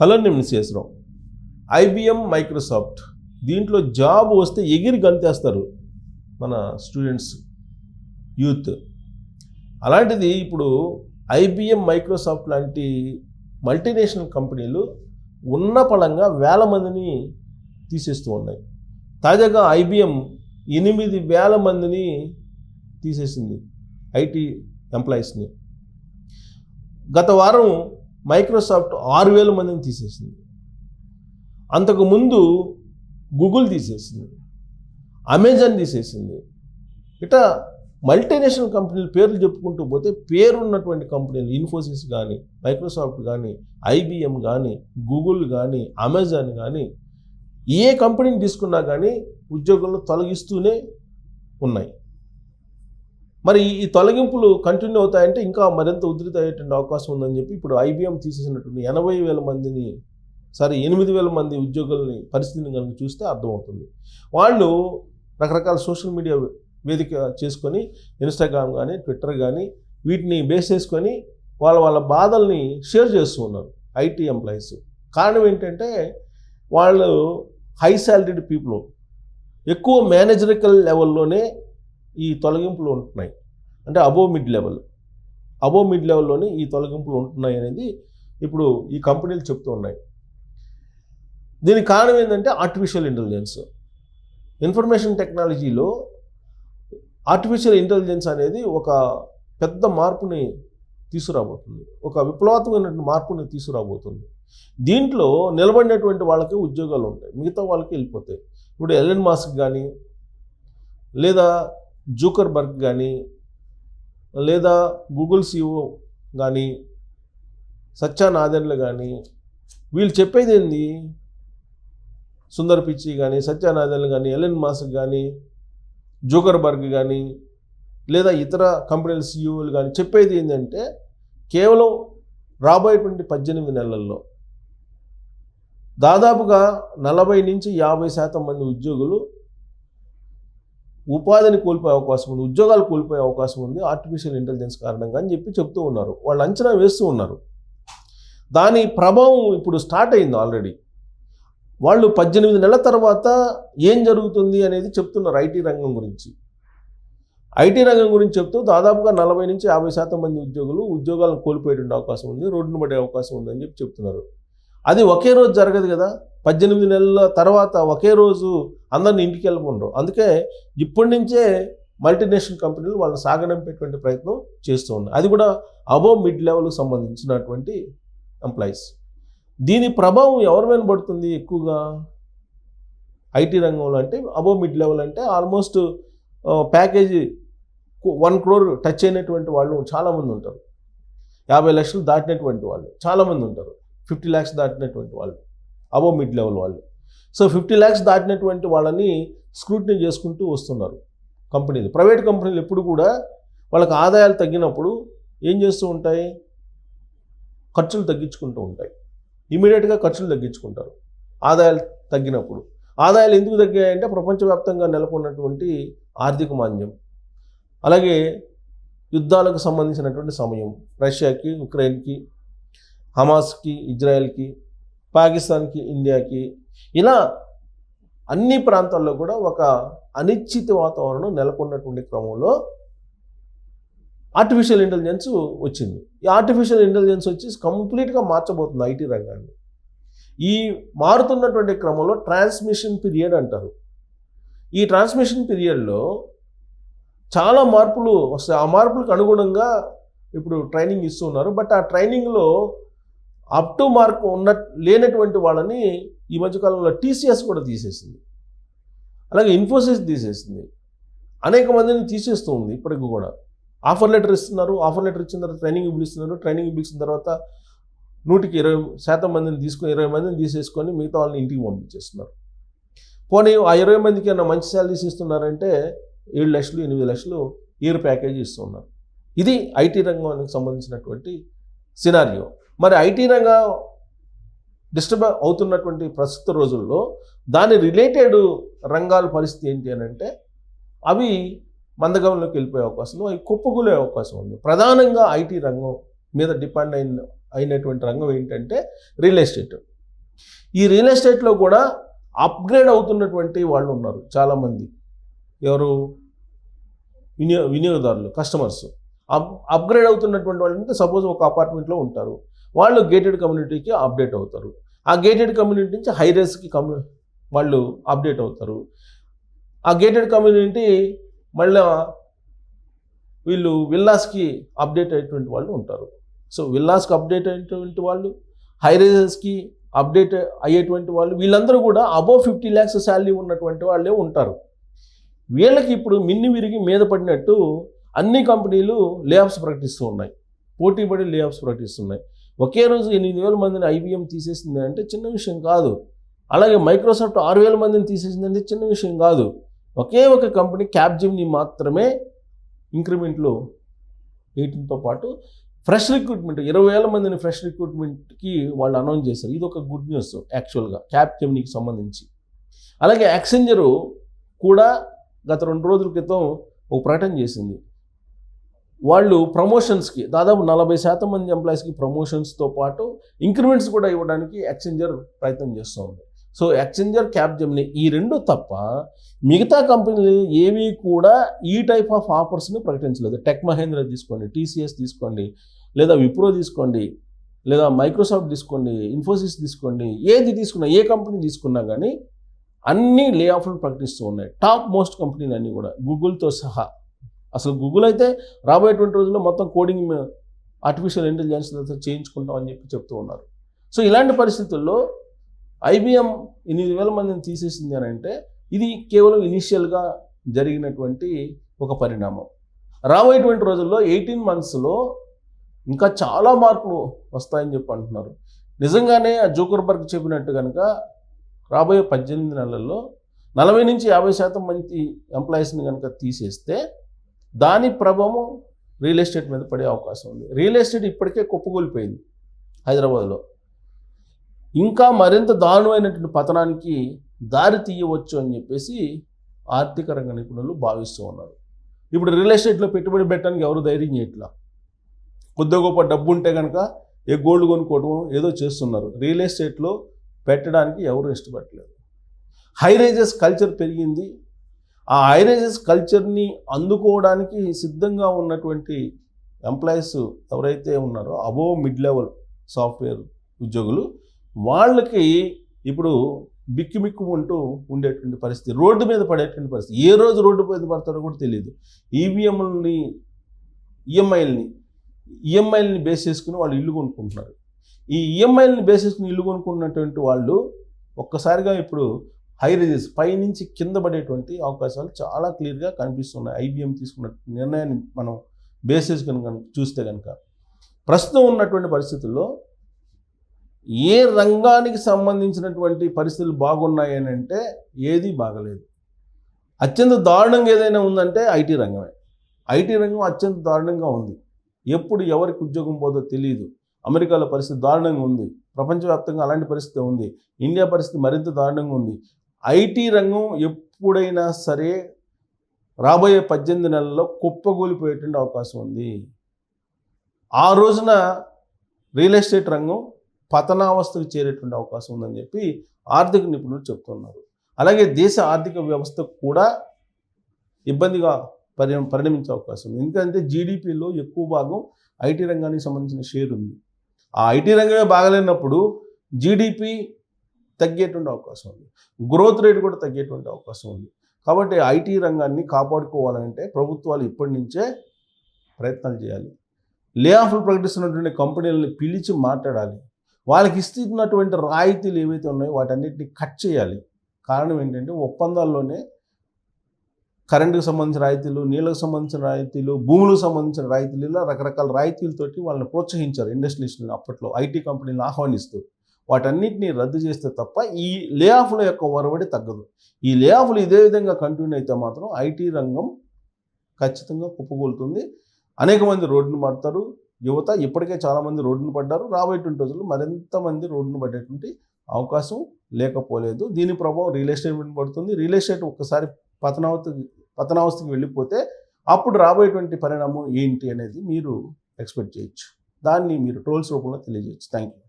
Hello నేను మిస్సేసరావు IBM Microsoft దీంట్లో జాబ్ వస్తే ఎగిరి గంతేస్తారు మన స్టూడెంట్స్ యూత్. అలాంటిది ఇప్పుడు ఐబిఎం మైక్రోసాఫ్ట్ లాంటి మల్టీనేషనల్ కంపెనీలు ఉన్న పళంగా వేల మందిని తీసేస్తూ ఉన్నాయి. తాజాగా ఐబిఎం ఎనిమిది వేల మందిని తీసేసింది ఐటీ ఎంప్లాయీస్ని. గత వారం మైక్రోసాఫ్ట్ ఆరు వేల మందిని తీసేసింది. అంతకుముందు గూగుల్ తీసేసింది. అమెజాన్ తీసేసింది. ఇట మల్టీనేషనల్ కంపెనీలు పేర్లు చెప్పుకుంటూ పోతే పేరున్నటువంటి కంపెనీలు ఇన్ఫోసిస్ కానీ మైక్రోసాఫ్ట్ కానీ ఐబిఎం కానీ గూగుల్ కానీ అమెజాన్ కానీ ఏ కంపెనీని తీసుకున్నా కానీ ఉద్యోగులను తొలగిస్తూనే ఉన్నాయి. మరి ఈ తొలగింపులు కంటిన్యూ అవుతాయంటే ఇంకా మరింత ఉధృత అయ్యేటువంటి అవకాశం ఉందని చెప్పి ఇప్పుడు ఐబీఎం తీసేసినటువంటి ఎనభై వేల మందిని సారీ ఎనిమిది వేల మంది ఉద్యోగుల్ని పరిస్థితిని కనుక చూస్తే అర్థమవుతుంది. వాళ్ళు రకరకాల సోషల్ మీడియా వేదిక చేసుకొని ఇన్స్టాగ్రామ్ కానీ ట్విట్టర్ కానీ వీటిని బేస్ చేసుకొని వాళ్ళ వాళ్ళ బాధల్ని షేర్ చేస్తూ ఉన్నారు ఐటీ ఎంప్లాయీస్. కారణం ఏంటంటే వాళ్ళు హై శాలరీడ్ పీపుల్. ఎక్కువ మేనేజరికల్ లెవెల్లోనే ఈ తొలగింపులు ఉంటున్నాయి. అంటే above mid level above mid లెవెల్లోనే ఈ తొలగింపులు ఉంటున్నాయి అనేది ఇప్పుడు ఈ కంపెనీలు చెప్తూ ఉన్నాయి. దీనికి కారణం ఏంటంటే ఆర్టిఫిషియల్ ఇంటెలిజెన్స్ ఇన్ఫర్మేషన్ టెక్నాలజీలో ఆర్టిఫిషియల్ ఇంటెలిజెన్స్ అనేది ఒక పెద్ద మార్పుని తీసుకురాబోతుంది. ఒక విప్లవాత్మకమైన మార్పుని తీసుకురాబోతుంది. దీంట్లో నిలబడినటువంటి వాళ్ళకి ఉద్యోగాలు ఉంటాయి. మిగతా వాళ్ళకి వెళ్ళిపోతాయి. ఇప్పుడు ఎలెన్ మాస్క్ కానీ లేదా జూకర్ బర్గ్ కానీ లేదా గూగుల్ సిఓ కానీ సత్యా నాదెన్లు కానీ వీళ్ళు చెప్పేది ఏంది? సుందర్ పిచ్చి కానీ సత్యానాదన్లు కానీ ఎలెన్ మాస్క్ కానీ జూకర్బర్గ్ కానీ లేదా ఇతర కంపెనీల సీఈఓలు కానీ చెప్పేది ఏంటంటే కేవలం రాబోయేటువంటి పద్దెనిమిది నెలల్లో దాదాపుగా నలభై నుంచి యాభై శాతం మంది ఉద్యోగులు ఉపాధిని కోల్పోయే అవకాశం ఉంది ఉద్యోగాలు కోల్పోయే అవకాశం ఉంది ఆర్టిఫిషియల్ ఇంటెలిజెన్స్ కారణంగా అని చెప్పి చెప్తూ ఉన్నారు. వాళ్ళు అంచనా వేస్తూ ఉన్నారు. దాని ప్రభావం ఇప్పుడు స్టార్ట్ అయింది ఆల్రెడీ వాళ్ళు పద్దెనిమిది నెలల తర్వాత ఏం జరుగుతుంది అనేది చెప్తున్నారు ఐటీ రంగం గురించి. ఐటీ రంగం గురించి చెప్తూ దాదాపుగా నలభై నుంచి యాభై శాతం మంది ఉద్యోగులు ఉద్యోగాలను కోల్పోయేటువంటి అవకాశం ఉంది రోడ్డును పడే అవకాశం ఉందని చెప్పి చెప్తున్నారు. అది ఒకే రోజు జరగదు కదా? పద్దెనిమిది నెలల తర్వాత ఒకే రోజు అందరిని ఇంటికి వెళ్ళకుండా అందుకే ఇప్పటి నుంచే మల్టీనేషనల్ కంపెనీలు వాళ్ళని సాగడంపేటువంటి ప్రయత్నం చేస్తూ ఉన్నాయి. అది కూడా అబోవ్ మిడ్ లెవెల్కి సంబంధించినటువంటి ఎంప్లాయీస్. దీని ప్రభావం ఎవరి మీద పడుతుంది ఎక్కువగా? ఐటీ రంగంలో అంటే అబోవ్ మిడ్ లెవెల్ అంటే almost package one crore touch అయినటువంటి వాళ్ళు చాలామంది ఉంటారు. యాభై లక్షలు దాటినటువంటి వాళ్ళు చాలామంది ఉంటారు. ఫిఫ్టీ ల్యాక్స్ దాటినటువంటి వాళ్ళు. అబోవ్ మిడ్ లెవెల్ వాళ్ళు. సో ఫిఫ్టీ ల్యాక్స్ దాటినటువంటి వాళ్ళని స్క్రూటినీ చేసుకుంటూ వస్తున్నారు కంపెనీలు. ప్రైవేట్ కంపెనీలు ఎప్పుడు కూడా వాళ్ళకి ఆదాయాలు తగ్గినప్పుడు ఏం చేస్తూ ఉంటాయి? ఖర్చులు తగ్గించుకుంటూ ఉంటాయి. ఇమీడియట్గా ఖర్చులు తగ్గించుకుంటారు. ఆదాయాలు తగ్గినప్పుడు. ఆదాయాలు ఎందుకు తగ్గాయంటే ప్రపంచవ్యాప్తంగా నెలకొన్నటువంటి ఆర్థిక మాంద్యం. అలాగే యుద్ధాలకు సంబంధించినటువంటి సమయం. రష్యాకి ఉక్రెయిన్కి హమాస్కి ఇజ్రాయెల్కి పాకిస్తాన్కి ఇండియాకి ఇలా అన్ని ప్రాంతాల్లో కూడా ఒక అనిశ్చిత వాతావరణం నెలకొన్నటువంటి క్రమంలో ఆర్టిఫిషియల్ ఇంటెలిజెన్స్ వచ్చింది. ఈ ఆర్టిఫిషియల్ ఇంటెలిజెన్స్ వచ్చి కంప్లీట్గా మార్చబోతుంది ఐటీ రంగాన్ని. ఈ మారుతున్నటువంటి క్రమంలో ట్రాన్స్మిషన్ పీరియడ్ అంటారు. ఈ ట్రాన్స్మిషన్ పీరియడ్లో చాలా మార్పులు వస్తాయి. ఆ మార్పులకు అనుగుణంగా ఇప్పుడు ట్రైనింగ్ ఇస్తున్నారు. బట్ ఆ ట్రైనింగ్లో అప్ టు మార్క్ ఉన్న లేనటువంటి వాళ్ళని ఈ మధ్యకాలంలో టీసీఎస్ కూడా తీసేసింది. అలాగే ఇన్ఫోసిస్ తీసేసింది. అనేక మందిని తీసేస్తూ ఉంది ఇప్పటికి కూడా. ఆఫర్ లెటర్ ఇస్తున్నారు ఆఫర్ లెటర్ ఇచ్చిన తర్వాత ట్రైనింగ్ పిలుస్తున్నారు ట్రైనింగ్ ఇప్పించిన తర్వాత నూటికి ఇరవై శాతం మందిని తీసుకొని ఇరవై మందిని తీసేసుకొని మిగతా వాళ్ళని ఇంటికి పంపించేస్తున్నారు. పోనీ ఆ ఇరవై మందికి ఏమైనా మంచి శాలరీస్ ఇస్తున్నారంటే ఏడు లక్షలు ఎనిమిది లక్షలు ఇయర్ ప్యాకేజీ ఇస్తున్నారు. ఇది ఐటీ రంగానికి సంబంధించినటువంటి సినారియో. మరి ఐటీ రంగం డిస్టర్బ్ అవుతున్నటువంటి ప్రస్తుత రోజుల్లో దాని రిలేటెడ్ రంగాల పరిస్థితి ఏంటి అని అంటే అవి మందగంలోకి వెళ్ళిపోయే అవకాశం అవి కుప్పకూలే అవకాశం ఉంది. ప్రధానంగా ఐటీ రంగం మీద డిపెండ్ అయిన అయినటువంటి రంగం ఏంటంటే రియల్ ఎస్టేట్. ఈ రియల్ ఎస్టేట్లో కూడా అప్గ్రేడ్ అవుతున్నటువంటి వాళ్ళు ఉన్నారు చాలామంది. ఎవరు? వినియో వినియోగదారులు కస్టమర్స్. అప్ అప్గ్రేడ్ అవుతున్నటువంటి వాళ్ళు అంటే సపోజ్ ఒక అపార్ట్మెంట్లో ఉంటారు. వాళ్ళు గేటెడ్ కమ్యూనిటీకి అప్డేట్ అవుతారు. ఆ గేటెడ్ కమ్యూనిటీ నుంచి హైరేస్కి కమ్యూ వాళ్ళు అప్డేట్ అవుతారు. ఆ గేటెడ్ కమ్యూనిటీ మళ్ళీ వీళ్ళు విల్లాస్కి అప్డేట్ అయ్యేటువంటి వాళ్ళు ఉంటారు. సో విల్లాస్కి అప్డేట్ అయ్యేటువంటి వాళ్ళు హై రేజెస్కి అప్డేట్ అయ్యేటువంటి వాళ్ళు వీళ్ళందరూ కూడా అబోవ్ ఫిఫ్టీ ల్యాక్స్ శాలరీ ఉన్నటువంటి వాళ్ళే ఉంటారు. వీళ్ళకి ఇప్పుడు మిన్ని విరిగి మీద పడినట్టు అన్ని కంపెనీలు లేఆఫ్స్ ప్రకటిస్తూ ఉన్నాయి. పోటీపడి లేఆఫ్స్ ప్రకటిస్తున్నాయి. ఒకే రోజు ఎనిమిది వేల మందిని ఐబీఎం తీసేసింది అంటే చిన్న విషయం కాదు. అలాగే మైక్రోసాఫ్ట్ ఆరు వేల మందిని తీసేసింది అంటే చిన్న విషయం కాదు. ఒకే ఒక కంపెనీ క్యాబ్జిమ్ని మాత్రమే ఇంక్రిమెంట్లు వేయటంతో పాటు ఫ్రెష్ రిక్రూట్మెంట్ ఇరవై వేల మందిని ఫ్రెష్ రిక్రూట్మెంట్కి వాళ్ళు అనౌన్స్ చేశారు. ఇది ఒక గుడ్ న్యూస్ యాక్చువల్గా క్యాప్జెమ్నీకి సంబంధించి. అలాగే యాక్సెంజరు కూడా గత రెండు రోజుల క్రితం ఒక ప్రకటన చేసింది. వాళ్ళు ప్రమోషన్స్కి దాదాపు నలభై శాతం మంది ఎంప్లాయీస్కి ప్రమోషన్స్తో పాటు ఇంక్రిమెంట్స్ కూడా ఇవ్వడానికి ఎక్సెంజర్ ప్రయత్నం చేస్తుంది సో ఎక్సెంజర్ క్యాప్ జమ్ని ఈ రెండు తప్ప మిగతా కంపెనీలు ఏవి కూడా ఈ టైప్ ఆఫ్ ఆఫర్స్ని ప్రకటించలేదు. టెక్ మహేంద్ర తీసుకోండి టీసీఎస్ తీసుకోండి లేదా విప్రో తీసుకోండి లేదా మైక్రోసాఫ్ట్ తీసుకోండి ఇన్ఫోసిస్ తీసుకోండి ఏది తీసుకున్నా ఏ కంపెనీ తీసుకున్నా కానీ అన్ని లే ఆఫ్లు ప్రకటిస్తూ ఉన్నాయి. టాప్ మోస్ట్ కంపెనీలు అన్నీ కూడా. గూగుల్తో సహా అసలు గూగుల్ అయితే రాబోయేటువంటి రోజుల్లో మొత్తం కోడింగ్ ఆర్టిఫిషియల్ ఇంటెలిజెన్స్ చేయించుకుంటాం అని చెప్పి చెప్తూ ఉన్నారు. సో ఇలాంటి పరిస్థితుల్లో ఐబిఎం ఎనిమిది వేల మందిని తీసేసింది అని అంటే ఇది కేవలం ఇనీషియల్గా జరిగినటువంటి ఒక పరిణామం. రాబోయేటువంటి రోజుల్లో ఎయిటీన్ మంత్స్లో ఇంకా చాలా మార్పులు వస్తాయని చెప్పి అంటున్నారు. నిజంగానే ఆ జోకర్బర్గ్ చెప్పినట్టు కనుక రాబోయే పద్దెనిమిది నెలల్లో నలభై నుంచి యాభై శాతం మంది ఎంప్లాయీస్ని కనుక తీసేస్తే దాని ప్రభావం రియల్ ఎస్టేట్ మీద పడే అవకాశం ఉంది. రియల్ ఎస్టేట్ ఇప్పటికే కుప్పకూలిపోయింది హైదరాబాద్లో. ఇంకా మరింత దారుణమైనటువంటి పతనానికి దారి తీయవచ్చు అని చెప్పేసి ఆర్థిక రంగ నిపుణులు భావిస్తూ ఉన్నారు. ఇప్పుడు రియల్ ఎస్టేట్లో పెట్టుబడి పెట్టడానికి ఎవరు ధైర్యం చేయట్లా? కొద్ది గొప్ప డబ్బు ఉంటే కనుక ఏ గోల్డ్ కొనుక్కోవడం ఏదో చేస్తున్నారు. రియల్ ఎస్టేట్లో పెట్టడానికి ఎవరు ఇష్టపడలేదు హైరేజెస్ కల్చర్ పెరిగింది. ఆ ఐరేజెస్ కల్చర్ని అందుకోవడానికి సిద్ధంగా ఉన్నటువంటి ఎంప్లాయీస్ ఎవరైతే ఉన్నారో అబోవ్ మిడ్ లెవెల్ సాఫ్ట్వేర్ ఉద్యోగులు వాళ్ళకి ఇప్పుడు బిక్కు ఉంటూ ఉండేటువంటి పరిస్థితి రోడ్డు మీద పడేటువంటి పరిస్థితి. ఏ రోజు రోడ్డు మీద పడతారో కూడా తెలియదు ఈవీఎంలని ఈఎంఐల్ని ఈఎంఐల్ని బేస్ చేసుకుని వాళ్ళు ఇల్లు కొనుక్కుంటున్నారు. ఈ ఈఎంఐల్ని బేస్ చేసుకుని ఇల్లు కొనుక్కున్నటువంటి వాళ్ళు ఒక్కసారిగా ఇప్పుడు హై రిజెస్ పైనుంచి కింద పడేటువంటి అవకాశాలు చాలా క్లియర్గా కనిపిస్తున్నాయి. ఐబిఎం తీసుకున్న నిర్ణయాన్ని మనం బేసిస్ కనుక చూస్తే కనుక. ప్రస్తుతం ఉన్నటువంటి పరిస్థితుల్లో ఏ రంగానికి సంబంధించినటువంటి పరిస్థితులు బాగున్నాయి అని అంటే ఏది బాగలేదు. అత్యంత దారుణంగా ఏదైనా ఉందంటే ఐటీ రంగమే. ఐటీ రంగం అత్యంత దారుణంగా ఉంది. ఎప్పుడు ఎవరికి ఉద్యోగం పోదో తెలియదు అమెరికాలో పరిస్థితి దారుణంగా ఉంది. ప్రపంచవ్యాప్తంగా అలాంటి పరిస్థితి ఉంది. ఇండియా పరిస్థితి మరింత దారుణంగా ఉంది. ఐటీ రంగం ఎప్పుడైనా సరే రాబోయే పద్దెనిమిది నెలల్లో కుప్పగూలిపోయేటువంటి అవకాశం ఉంది. ఆ రోజున రియల్ ఎస్టేట్ రంగం పతనావస్థకు చేరేటువంటి అవకాశం ఉందని చెప్పి ఆర్థిక నిపుణులు చెప్తున్నారు. అలాగే దేశ ఆర్థిక వ్యవస్థ కూడా ఇబ్బందిగా పరి పరిణమించే అవకాశం ఉంది. ఎందుకంటే జీడిపిలో ఎక్కువ భాగం ఐటీ రంగానికి సంబంధించిన షేర్ ఉంది. ఆ ఐటీ రంగమే బాగలేనప్పుడు జీడిపి తగ్గేటువంటి అవకాశం ఉంది. గ్రోత్ రేట్ కూడా తగ్గేటువంటి అవకాశం ఉంది. కాబట్టి ఐటీ రంగాన్ని కాపాడుకోవాలంటే ప్రభుత్వాలు ఇప్పటి నుంచే ప్రయత్నాలు చేయాలి. లే ఆఫ్లు ప్రకటిస్తున్నటువంటి కంపెనీలని పిలిచి మాట్లాడాలి. వాళ్ళకి ఇస్తున్నటువంటి రాయితీలు ఏవైతే ఉన్నాయో వాటన్నిటిని కట్ చేయాలి. కారణం ఏంటంటే ఒప్పందాల్లోనే కరెంటుకు సంబంధించిన రాయితీలు నీళ్ళకు సంబంధించిన రాయితీలు భూములకు సంబంధించిన రాయితీలు ఇలా రకరకాల రాయితీలతోటి వాళ్ళని ప్రోత్సహించారు ఇండస్ట్రీస్ని అప్పట్లో ఐటీ కంపెనీలను ఆహ్వానిస్తూ. వాటన్నిటిని రద్దు చేస్తే తప్ప ఈ లే ఆఫ్ల యొక్క ఒరవడి తగ్గదు. ఈ లే ఆఫ్లు ఇదే విధంగా కంటిన్యూ అయితే మాత్రం ఐటీ రంగం ఖచ్చితంగా కుప్పకూలుతుంది. అనేక మంది రోడ్డును పడతారు. యువత ఇప్పటికే చాలామంది రోడ్డును పడ్డారు. రాబోయేటువంటి రోజుల్లో మరింత మంది రోడ్డును పడేటువంటి అవకాశం లేకపోలేదు. దీని ప్రభావం రియల్ ఎస్టేట్ మీద పడుతుంది. రియల్ ఎస్టేట్ ఒక్కసారి పతనావస్థ పతనావస్థకి వెళ్ళిపోతే అప్పుడు రాబోయేటువంటి పరిణామం ఏంటి అనేది మీరు ఎక్స్పెక్ట్ చేయొచ్చు. దాన్ని మీరు ట్రోల్స్ రూపంలో తెలియజేయచ్చు. Thank you